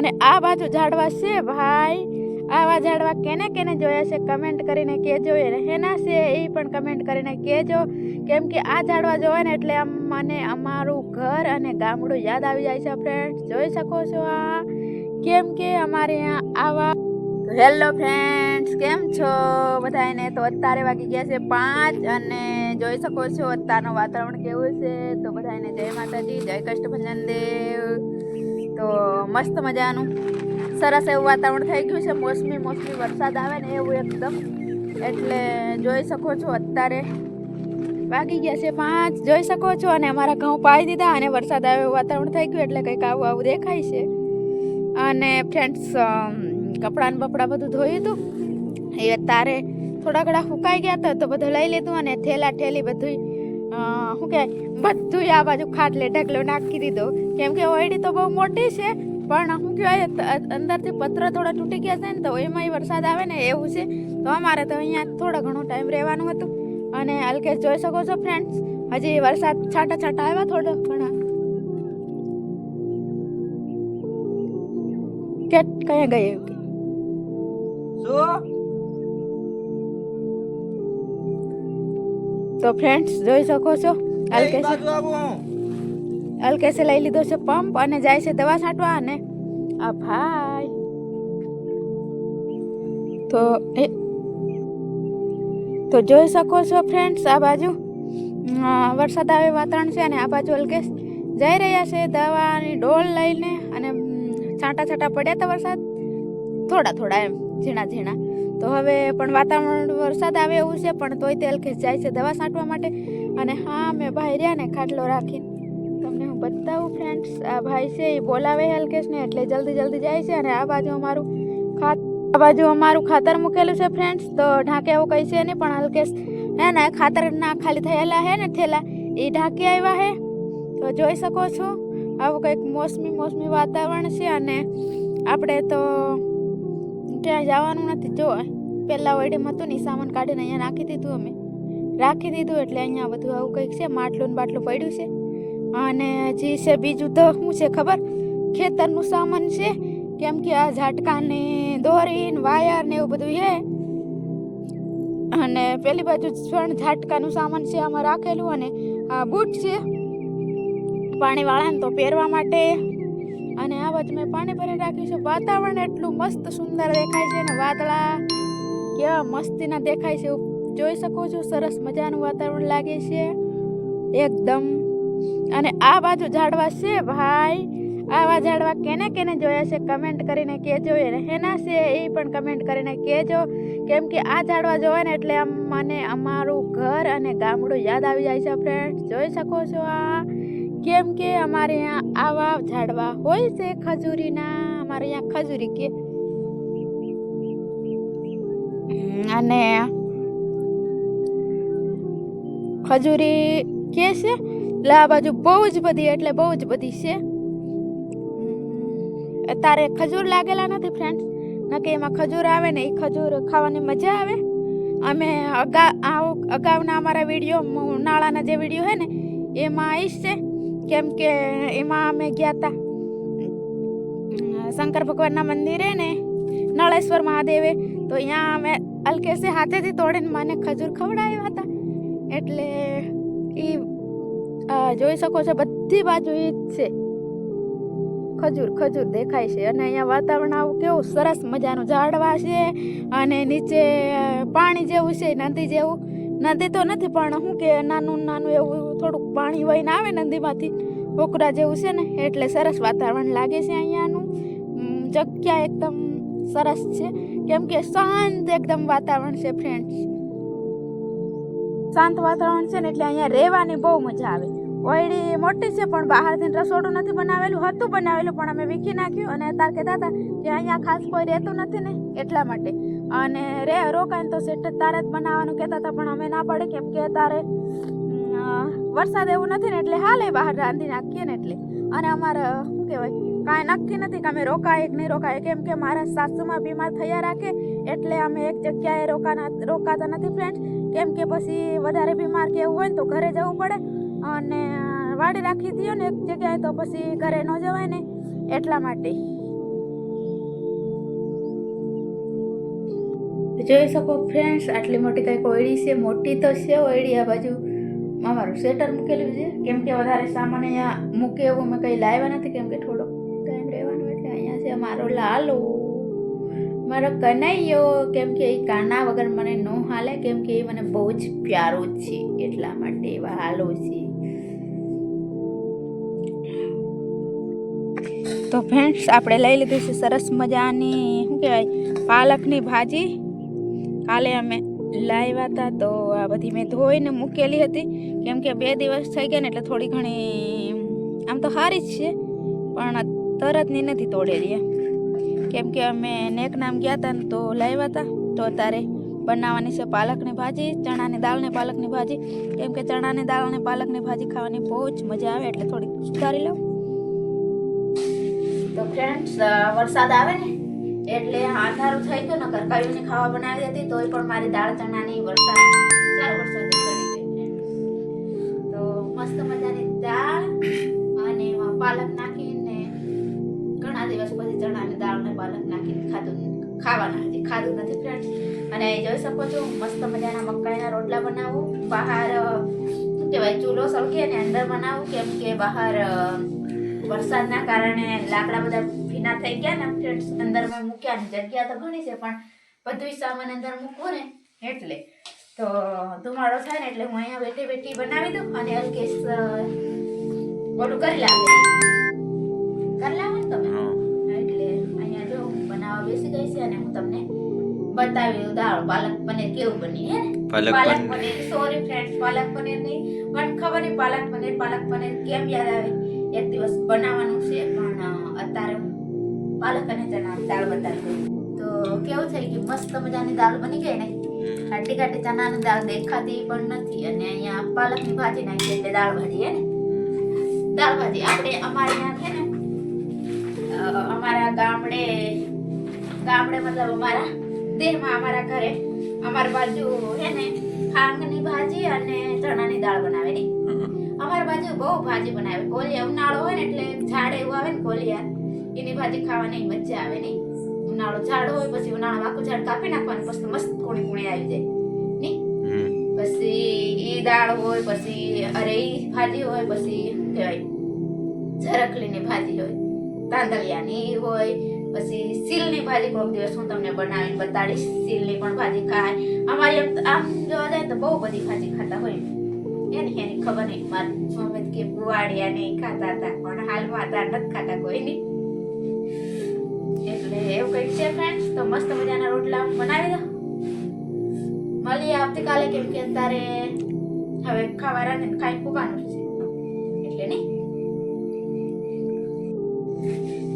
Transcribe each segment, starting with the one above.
અને આ બાજુ ઝાડવા છે ભાઈ? આવા ઝાડવા કેને કેને જોયા છે? કમેન્ટ કરીને કહેજો. એ હેના છે, એ પણ કમેન્ટ કરીને કહેજો. કેમ કે આ ઝાડવા જોવે ને એટલે મને અમારું ઘર અને ગામડું યાદ આવી જાય છે ફ્રેન્ડ્સ જોઈ શકો છો આ? કેમ કે અમારે આવા હેલો ફ્રેન્ડ્સ કેમ છો? બધાને તો અત્યારે વાગી ગયા છે પાંચ અને જોઈ શકો છો, અત્યારનું વાતાવરણ કેવું છે? તો બધાને જય માતાજી, જય કષ્ટભંજન દેવ. તો મસ્ત મજાનું. સરસ એવું વાતાવરણ થઈ ગયું છે. મોસમી મોસમી વરસાદ આવે ને એવું એકદમ. એટલે જોઈ શકો છો અત્યારે. વાગી ગયા છે પાંચ. જોઈ શકો છો અને અમારા ઘઉં પાઈ દીધા અને વરસાદ આવે એવું વાતાવરણ થઈ ગયું એટલે કંઈક આવું આવું દેખાય છે. અને ફ્રેન્ડ્સ કપડાં બપડા બધું ધોયું હતું એ તારે થોડા ઘણા સુકાઈ ગયા હતા તો બધું લઈ લીધું અને થેલા ઠેલી બધું શું કહેવાય બધું આ બાજુ ખાટલે ઢગલો નાખી દીધો. કેમ કે ઓયડી તો બહુ મોટી છે, પણ શું કહેવાય અંદરથી પત્ર થોડા તૂટી ગયા છે ને તો એમાંય વરસાદ આવે ને એવું છે. તો અમારે તો અહીંયા થોડો ઘણો ટાઈમ રહેવાનું હતું. અને હલકે જોઈ શકો છો ફ્રેન્ડ્સ હજી વરસાદ છાંટા છાંટા આવ્યા થોડો ઘણા. કે કયા ગયે શું? તો ફ્રેન્ડ્સ જોઈ શકો છો. આવું હલકેસે લઈ લીધો છે પંપ અને જાય છે દવા છાંટવા અને આ ભાઈ. તો એ તો જોઈ શકો છો ફ્રેન્ડ્સ આ બાજુ વરસાદ આવે વાતાવરણ છે અને આ બાજુ અલકેશ જઈ રહ્યા છે દવાની ડોલ લઈને અને છાંટા છાંટા પડ્યા હતા વરસાદ. થોડા થોડા એમ ઝીણા ઝીણા. તો હવે પણ વાતાવરણ વરસાદ આવે એવું છે, પણ તોય તે હલકેશ જાય છે દવા છાંટવા માટે. અને હા, મેં ભાઈ રહ્યા ને ખાટલો રાખીને. તમને હું બતાવું ફ્રેન્ડ્સ આ ભાઈ છે એ બોલાવે હલકેશને એટલે જલ્દી જલ્દી જાય છે અને આ બાજુ અમારું ખાત આ બાજુ અમારું ખાતર મૂકેલું છે ફ્રેન્ડ્સ તો ઢાંકે એવું કંઈ છે નહીં, પણ હલકેશ હે ને ખાતર ના ખાલી થયેલા હે ને થેલા, એ ઢાંકી આવ્યા હે. તો જોઈ શકો છો, આવું કંઈક મોસમી મોસમી વાતાવરણ છે અને આપણે તો ક્યાંય જવાનું નથી, જો પહેલાં ઓઈડીમાં હતું ને સામાન કાઢીને અહીંયા નાખી દીધું અમે. રાખી દીધું એટલે અહીંયા બધું આવું કંઈક છે, માટલું બાટલું પડ્યું છે. અને હજી છે બીજું તો શું છે ખબર? ખેતરનું સામાન છે, કેમ કે આ ઝાટકાની દોરીને વાયર ને એવું બધું છે. અને પેલી બાજુ પણ ઝાટકાનું સામાન છે, આમાં રાખેલું અને આ બૂટ છે. પાણીવાળાને તો પહેરવા માટે અને આ બાજુ મેં પાણી ભરી રાખ્યું છે. વાતાવરણ એટલું મસ્ત સુંદર દેખાય છે ને વાદળા કેવા મસ્તીના દેખાય છે જોઈ શકો છો. સરસ મજાનું વાતાવરણ લાગે છે. એકદમ. અને આ બાજુ ઝાડવા છે ભાઈ? આવા ઝાડવા કેને કેને જોયા છે? કમેન્ટ કરીને કહેજો એ હેના છે એ પણ કમેન્ટ કરીને કહેજો. કેમ કે આ ઝાડવા જોવે ને એટલે મને અમારું ઘર અને ગામડું યાદ આવી જાય છે ફ્રેન્ડ્સ જોઈ શકો છો આ. કેમ કે અમારે અહીંયા આવા ઝાડવા હોય છે ખજૂરીના? અમારે અહીંયા ખજૂરી કે. અને ખજૂરી કે છે? એટલે આ બાજુ બહુ જ બધી એટલે બહુ જ બધી છે. અત્યારે ખજૂર લાગેલા નથી ફ્રેન્ડ્સ નકે એમાં ખજૂર આવે ને એ ખજૂર ખાવાની મજા આવે. અમે અગા અગાઉના અમારા વીડિયો ઉનાળાના જે વીડિયો છે ને, એમાં આવીશ છે. કેમ કે એમાં અમે ગયા હતા શંકર ભગવાનના મંદિરે ને નળેશ્વર મહાદેવે. તો અહીંયા અમે અલકેશે હાથેથી તોડીને મને ખજૂર ખવડાવ્યા હતા. એટલે એ જોઈ શકો છો બધી બાજુ એ જ છે. ખજૂર ખજૂર દેખાય છે. અને અહીંયા વાતાવરણ આવું કેવું સરસ મજાનું. ઝાડવા છે અને નીચે પાણી જેવું છે, નદી જેવું. નદી તો નથી, પણ શું કે નાનું નાનું એવું થોડુંક પાણી વહીને આવે નદીમાંથી પોકરા જેવું છે ને, એટલે સરસ વાતાવરણ લાગે છે અહીંયાનું. જગ્યા એકદમ સરસ છે. કેમ કે શાંત એકદમ વાતાવરણ છે ફ્રેન્ડ્સ શાંત વાતાવરણ છે ને, એટલે અહીંયા રહેવાની બહુ મજા આવે. ઓયડી મોટી છે, પણ બહારથી રસોડું નથી બનાવેલું. હતું બનાવેલું, પણ અમે વીખી નાખ્યું અને અત્યારે કહેતા હતા કે અહીંયા ખાસ કોઈ રહેતું નથી ને એટલા માટે. અને રે, રોકાઈને તો સેટ તારે જ બનાવવાનું કહેતા હતા, પણ અમે ના પડે કેમ કે તારે વરસાદ એવું નથી ને એટલે હાલે બહાર રાંધી નાખીએ ને એટલે. અને અમારે કહેવાય, કાંઈ નક્કી નથી કે અમે રોકાય કે નહીં રોકાય. કેમ કે મારા સાસુમાં બીમાર થયા રાખે એટલે અમે એક જગ્યાએ રોકાના, રોકાતા નથી ફ્રેન્ડ કેમ કે પછી વધારે બીમાર કે એવું હોય ને તો ઘરે જવું પડે. અને વાડી રાખી દો ને એક જગ્યાએ તો પછી ઘરે ન જવાય ને એટલા માટે. જોઈ શકો ફ્રેન્ડ્સ આટલી મોટી કંઈક ઓયડી છે, મોટી તો છે ઓયડી આ બાજુ. અમારું સ્વેટર મૂકેલું છે. કેમ કે વધારે સામાન અહીંયા મૂકે એવું મેં કંઈ લાવ્યા નથી, કેમ કે થોડોક ટાઈમ રહેવાનો એટલે અહીંયા છે મારો લાલો. મારો કનૈયો, કેમ કે એ કાના વગર મને ન હાલે, કેમ કે એ મને બહુ જ પ્યારો છે. એટલા માટે એવા હાલો છે. તો ફ્રેન્ડ્સ આપણે લઈ લીધી છે સરસ મજાની, શું કહેવાય, પાલકની ભાજી. કાલે અમે લાવ્યા હતા તો આ બધી મેં ધોઈને મૂકેલી હતી. કેમ કે બે દિવસ થઈ ગયા ને એટલે થોડી ઘણી, આમ તો સારી જ છે, પણ તરતની નથી તોડેલી કેમ કે અમે નેક નામ ગયા હતા ને તો લાવ્યા હતા. તો અત્યારે બનાવવાની છે પાલકની ભાજી, ચણાની દાળની પાલકની ભાજી. કેમ કે ચણાની દાળ પાલકની ભાજી ખાવાની બહુ જ મજા આવે, એટલે થોડીક સુધારી લઉં. ફ્રેન્ડ્સ વરસાદ આવે ને, એટલે અંધારું થઈ ગયું, નકર કયુંની ખાવા બનાવી હતી, તોય પણ મારી દાળ ચણાની વરસાદ, ચાર વરસાદ. તો મસ્ત મજાની દાળ અને એમાં પાલક નાખીને, ઘણા દિવસ પછી ચણાની દાળ ને પાલક નાખીને ખાધું, ખાવાના, હજી ખાધું નથી ફ્રેન્ડ્સ અને જોઈ શકો છો, મસ્ત મજાના મકાઈના રોટલા બનાવું, બહાર શું કહેવાય, ચૂલો સળગે ને અંદર બનાવું, કેમ કે બહાર વરસાદના કારણે લાકડા બધા ભીના થઈ ગયા ને ફ્રેન્ડ્સ અંદર મેં મૂક્યા ને જગ્યા તો ઘણી છે પણ બધું સામાન અંદર મૂકવું ને એટલે તો ધુમાડો થાય ને એટલે હું અહીંયા બેઠી બેઠી બનાવી દઉં અને અલ્કેશ ઓલું કરી લાવે. કરી લાવો ને તમે? એટલે અહીંયા જો હું બનાવવા બેસી ગઈ છે અને હું તમને બતાવી દઉં. દાળ પાલક પનીર કેવું બની હે ને? પાલક. પનીર. સોરી ફ્રેન્ડ્સ પાલક પનીર નહીં મને ખબર નહીં પાલક પનીર પાલક પનીર કેમ યાદ આવે? એક દિવસ બનાવવાનું છે પણ અત્યારે પાલક અને ચણાની દાળ બતાવી દઉં. તો કેવું થઈ કે મસ્ત મજાની દાળ બની ગઈ ને? ખાટી ખાટી ચણાની દાળ દેખાતી પણ નથી અને અહીંયા પાલકની ભાજી નાખી એટલે દાળ ભાજી હે ને? દાળ ભાજી. આપણે અમારે ત્યાં છે ને અમારા ગામડે ગામડે મતલબ અમારા દેહમાં અમારા ઘરે અમારી બાજુ હે ને ખાંગની ભાજી અને ચણાની દાળ બનાવે ને બાજુ બહુ ભાજી બનાવે. કોલિયા ઉનાળો હોય ને એટલે ઝાડ એવું આવે ને કોલિયા એની ભાજી ખાવાની મજા આવે નહીં. ઉનાળો ઝાડ હોય પછી ઉનાળો આખું ઝાડ કાપી નાખવાનું પછી મસ્ત કોણી કોણી આવી જાય. નહીં? પછી ઈ દાળ હોય પછી અરે ઈ ભાજી હોય પછી શું કહેવાય? ઝરકલીની ભાજી હોય તાંદલિયાની હોય પછી સીલની ભાજી કોઈક દિવસ હું તમને બનાવીને બતાડીશ. સીલની પણ ભાજી ખાય. અમારી આમ આમ જોવા જાય તો બહુ બધી ભાજી ખાતા હોય. એની એની ખબર નહીં. મારી મમ્મી કે પુવાડિયા નહીં ખાતા હતા. પણ હાલમાં હતા નથી ખાતા કોઈ નહીં એટલે એવું કંઈક છે ફ્રેન્ડ તો મસ્ત મજાના રોટલા બનાવી દો. મળીએ આવતીકાલે કેમ કે અત્યારે હવે ખાવા ને ખાઈ ફૂવાનું છે.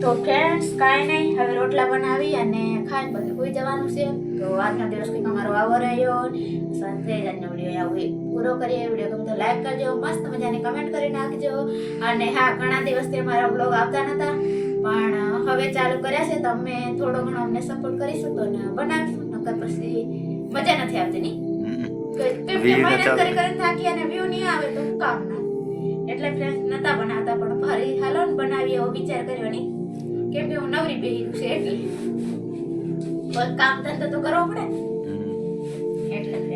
તો ફ્રેન્ડ્સ કાંઈ નહીં. હવે રોટલા બનાવી અને ખાઈને પછી હોઈ જવાનું છે. તો આજનો દિવસ કંઈક અમારો આવો રહ્યો. સાથે જ આજનો વીડિયો આવો પૂરો કરીએ. વીડિયો ગમે તો લાઈક કરજો મસ્ત મજાની કમેન્ટ કરી નાખજો. અને હા ઘણા દિવસથી અમારા બ્લોગ આવતા નહોતા પણ હવે ચાલુ કર્યા છે તો અમે થોડો ઘણો અમને સપોર્ટ કરીશું તો ને બનાવીશું. નકર પછી મજા નથી આવતી મહેનત કરી કરીને થાકી અને વ્યૂ નહીં આવે તો કામ ના. એટલે ફ્રેન્ડ્સ નતા બનાવતા પણ ફરી હાલો ને બનાવીએ એવો વિચાર કર્યો નહીં કેમ કે હું નવરી બેહી છું એટલે. કામ ધંધો તો કરવો પડે એટલે